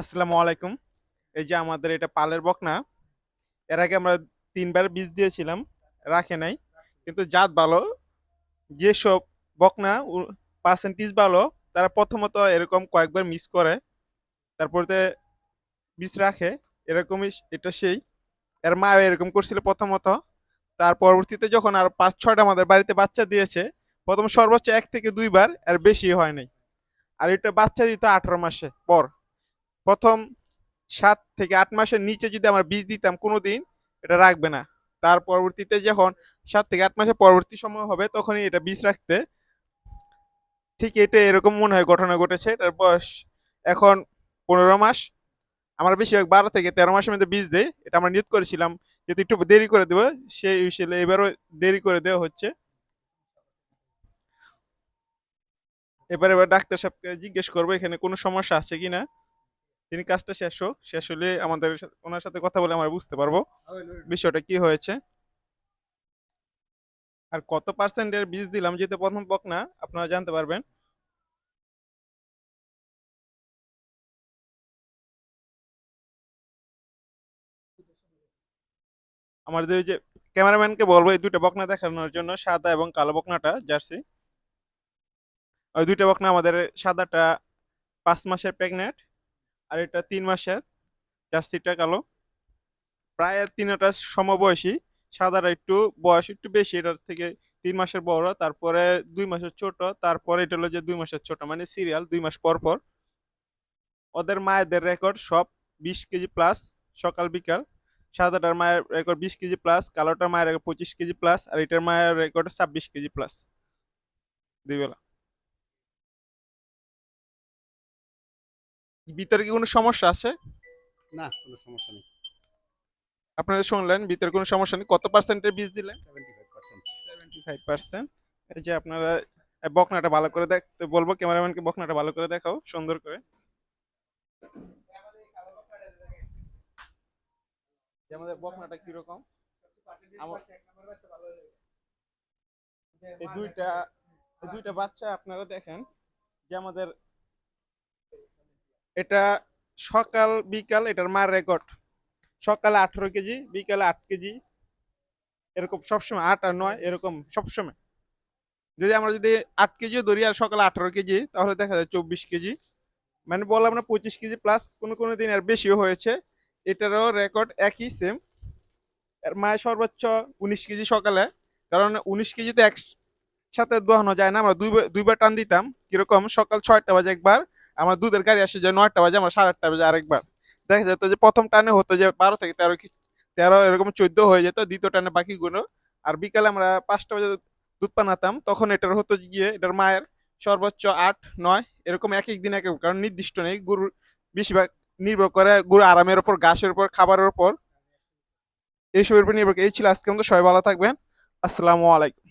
আসসালামু আলাইকুম। এই যে আমাদের এটা পালের বকনা, এর আগে আমরা তিনবার বীজ দিয়েছিলাম, রাখে নাই। কিন্তু জাত ভালো, যেসব বকনা পার্সেন্টেজ ভালো, তারা প্রথমত এরকম কয়েকবার মিস করে তারপরে বীজ রাখে, এরকমই এটা সেই। এর মা এরকম করছিল প্রথমত, তার পরবর্তীতে যখন আর পাঁচ, ছয়টা আমাদের বাড়িতে বাচ্চা দিয়েছে, প্রথম সর্বোচ্চ এক থেকে দুইবার, এর বেশি হয় নাই। আর এটা বাচ্চা দিত আঠারো মাসে, পর। প্রথম সাত থেকে আট মাসের নিচে যদি আমরা বীজ দিতাম কোনোদিন, এটা রাখবে না। তার পরবর্তীতে যখন সাত থেকে আট মাসের পরবর্তী সময় হবে, তখনই এটা বীজ রাখতে। ঠিক এটা এরকম মনে হয় ঘটনা ঘটেছে, এটার বয়স এখন পনেরো মাস। আমরা বেশিরভাগ বারো থেকে তেরো মাসের মধ্যে বীজ দেয় এটা আমরা নিয়োগ করেছিলাম। যদি একটু দেরি করে দেবো, সেই হিসেবে এবারও দেরি করে দেওয়া হচ্ছে। এবার এবার ডাক্তার সাহেবকে জিজ্ঞেস করব, এখানে কোনো সমস্যা আছে কিনা? তিনি কাজটা শেষ হোক, শেষ হলে আমাদের ওনার সাথে কথা বলে আমরা বুঝতে পারব বিষয়টা কি হয়েছে। আর কত পার্সেন্টের বীজ দিলাম যেহেতু প্রথম বক না, আপনারা জানতে পারবেন। আমাদের যে ক্যামেরাম্যানকে বলব, এই দুটো বকনা দেখানোর জন্য, সাদা এবং কালো বকনাটা, জার্সি। ওই দুইটা বকনা আমাদের সাদাটা পাঁচ মাসের প্রেগনেন্ট। আর এটা তিন মাসের, জার্সিটা কালো। প্রায় তিনটা সমবয়সী, সাদাটা একটু, বয়স একটু বেশি, এটার থেকে তিন মাসের বড়, তারপরে দুই মাসের ছোট, তারপরে এটা হলো যে দুই মাসের ছোট মানে সিরিয়াল দুই মাস পর পর। ওদের মায়েদের রেকর্ড সব বিশ কেজি প্লাস সকাল, বিকাল। সাদাটার মায়ের রেকর্ড বিশ কেজি প্লাস কালোটার মায়ের রেকর্ড পঁচিশ কেজি প্লাস আর এটার মায়ের রেকর্ড ছাব্বিশ কেজি প্লাস দুই বেলা। ভিতরে কি কোনো সমস্যা আছে? না কোনো সমস্যা নেই। আপনারা শুনলেন ভিতরে কোনো সমস্যা নেই। কত পার্সেন্টের বীজ দিলেন? সেভেন্টি ফাইভ পার্সেন্ট এই যে আপনারা বকনাটা ভালো করে দেখতে বলব ক্যামেরাম্যানকে বকনাটা ভালো করে দেখাও সুন্দর করে। যে আমাদের বকনাটা কীরকম? এই দুইটা দুইটা বাচ্চা আপনারা দেখেন যে আমাদের এটা সকাল, বিকাল, এটার মার রেকর্ড সকালে আঠারো কেজি, বিকালে আট কেজি, এরকম সবসময় আট আর নয়, এরকম সবসময়। যদি আমরা যদি আট কেজিও ধরি আর সকালে আঠারো কেজি, তাহলে দেখা যায় চব্বিশ কেজি। মানে বললাম না পঁচিশ কেজি প্লাস কোনো কোনো দিন আর বেশিও হয়েছে। এটারও রেকর্ড একই সেম এর মায়ের সর্বোচ্চ উনিশ কেজি সকালে। কারণ উনিশ কেজি তো একসাথে দোহানো যায় না, আমরা দুইবার দুইবার টান দিতাম। কীরকম? সকাল ছয়টা বাজে একবার আমার দুধের গাড়ি আসে যে নয়টা বাজে, আমার সাড়ে আটটা বাজে আরেকবার। দেখা যেত যে প্রথম টানে হতো যে বারো থেকে তেরো কি- তেরো এরকম চোদ্দ হয়ে যেত দ্বিতীয় টানে বাকিগুলো। আর বিকালে আমরা পাঁচটা বাজে দুধ পানাতাম তখন এটার হতো গিয়ে এটার মায়ের সর্বোচ্চ আট, নয়, এরকম এক এক দিন এক কারণ নির্দিষ্ট নেই। গরুর বেশিরভাগ নির্ভর করে গরু আরামের ওপর, ঘাসের উপর খাবারের উপর এইসবের উপর নির্ভর এই ছিল আজকে আমাদের সবাই ভালো থাকবেন। আসসালামু আলাইকুম।